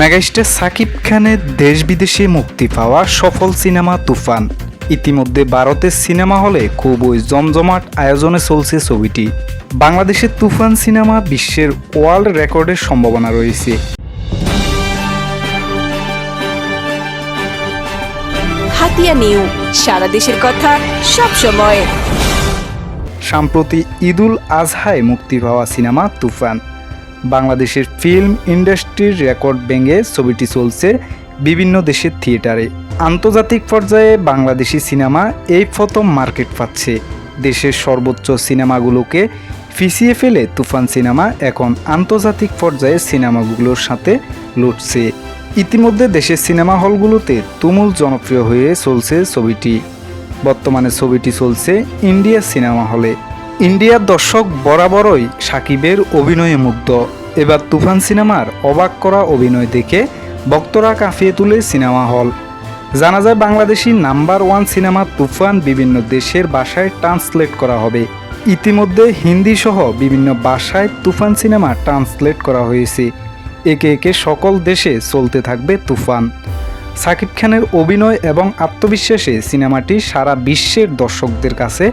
Megastar Shakib খানের দেশ বিদেশে মুক্তি পাওয়া সফল সিনেমা তুফান। ইতিমধ্যে ভারতের সিনেমা হলে খুবই জমজমাট আয়োজনে চলছে ছবিটি। বাংলাদেশের তুফান সিনেমা বিশ্বের ওয়ার্ল্ড রেকর্ডের সম্ভাবনা রয়েছে। হাতিয়া নিউ সারা দেশের কথা সব সময়। সম্প্রতি ঈদুল আজহায় মুক্তি পাওয়া সিনেমা তুফান। বাংলাদেশের ফিল্ম ইন্ডাস্ট্রির রেকর্ড ভেঙে ছবিটি চলছে বিভিন্ন দেশের থিয়েটারে। আন্তর্জাতিক পর্যায়ে বাংলাদেশি সিনেমা এই প্রথম মার্কেট পাচ্ছে। দেশের সর্বোচ্চ সিনেমাগুলোকে পিছিয়ে ফেলে তুফান সিনেমা এখন আন্তর্জাতিক পর্যায়ে সিনেমাগুলোর সাথে লুটছে। ইতিমধ্যে দেশের সিনেমা হলগুলোতে তুমুল জনপ্রিয় হয়ে চলছে ছবিটি। বর্তমানে ছবিটি চলছে ইন্ডিয়া সিনেমা হলে। ইন্ডিয়ার দর্শক বরাবরই সাকিবের অভিনয়ে মুগ্ধ। এবার তুফান সিনেমার অবাক করা অভিনয় দেখে ভক্তরা কাঁপিয়ে তুলে সিনেমা হল। জানা যায় Bangladeshi number one cinema Toofan বিভিন্ন দেশের ভাষায় ট্রান্সলেট করা হবে। ইতিমধ্যে হিন্দি সহ বিভিন্ন ভাষায় তুফান সিনেমা ট্রান্সলেট করা হয়েছে। একে একে সকল দেশে চলতে থাকবে তুফান। সাকিব খানের অভিনয় এবং আত্মবিশ্বাসে সিনেমাটি সারা বিশ্বের দর্শকদের কাছে